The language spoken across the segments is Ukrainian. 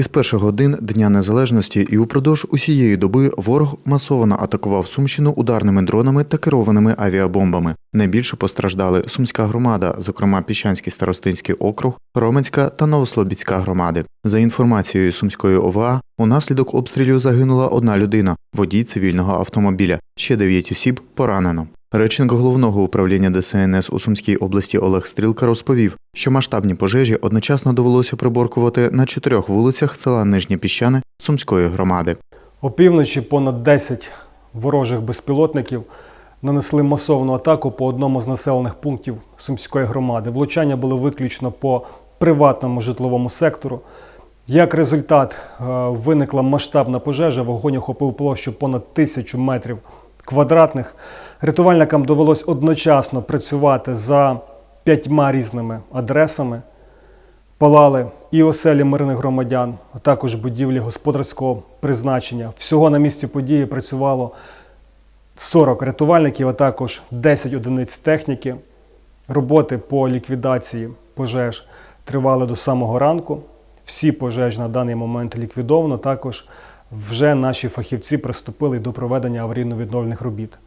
Із перших годин Дня Незалежності і упродовж усієї доби ворог масово атакував Сумщину ударними дронами та керованими авіабомбами. Найбільше постраждали Сумська громада, зокрема Піщанський старостинський округ, Роменська та Новослобідська громади. За інформацією Сумської ОВА, унаслідок обстрілів загинула одна людина, водій цивільного автомобіля. Ще дев'ять осіб поранено. Речник головного управління ДСНС у Сумській області Олег Стрілка розповів, що масштабні пожежі одночасно довелося приборкувати на чотирьох вулицях села Нижнє Піщане Сумської громади. Опівночі понад 10 ворожих безпілотників нанесли масовану атаку по одному з населених пунктів Сумської громади. Влучання були виключно по приватному житловому сектору. Як результат, е, виникла масштабна пожежа, вогонь охопив площу понад тисячу метрів квадратних. Рятувальникам довелось одночасно працювати за п'ятьма різними адресами. Палали і оселі мирних громадян, а також будівлі господарського призначення. Всього на місці події працювало 40 рятувальників, а також 10 одиниць техніки. Роботи по ліквідації пожеж тривали до самого ранку. Всі пожежі на даний момент ліквідовано. Також вже наші фахівці приступили до проведення аварійно-відновлених робіт.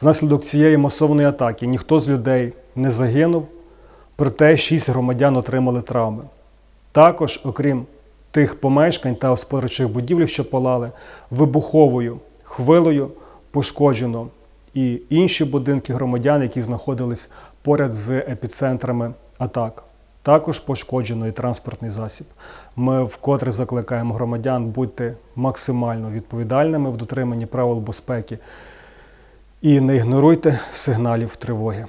Внаслідок цієї масованої атаки ніхто з людей не загинув, проте шість громадян отримали травми. Також, окрім тих помешкань та господарчих будівель, що палали, вибуховою хвилею пошкоджено і інші будинки громадян, які знаходились поряд з епіцентрами атак. Також пошкоджено транспортний засіб. Ми вкотре закликаємо громадян бути максимально відповідальними в дотриманні правил безпеки і не ігноруйте сигналів тривоги.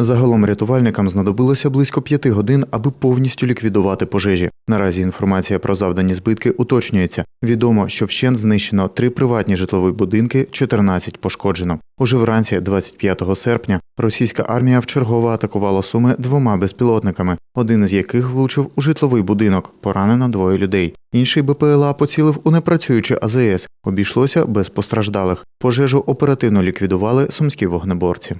Загалом рятувальникам знадобилося близько п'яти годин, аби повністю ліквідувати пожежі. Наразі інформація про завдані збитки уточнюється. Відомо, що вщент знищено три приватні житлові будинки, 14 пошкоджено. Уже вранці, 25 серпня, російська армія вчергово атакувала суми двома безпілотниками, один з яких влучив у житловий будинок. Поранено двоє людей. Інший БПЛА поцілив у непрацююче АЗС. Обійшлося без постраждалих. Пожежу оперативно ліквідували сумські вогнеборці.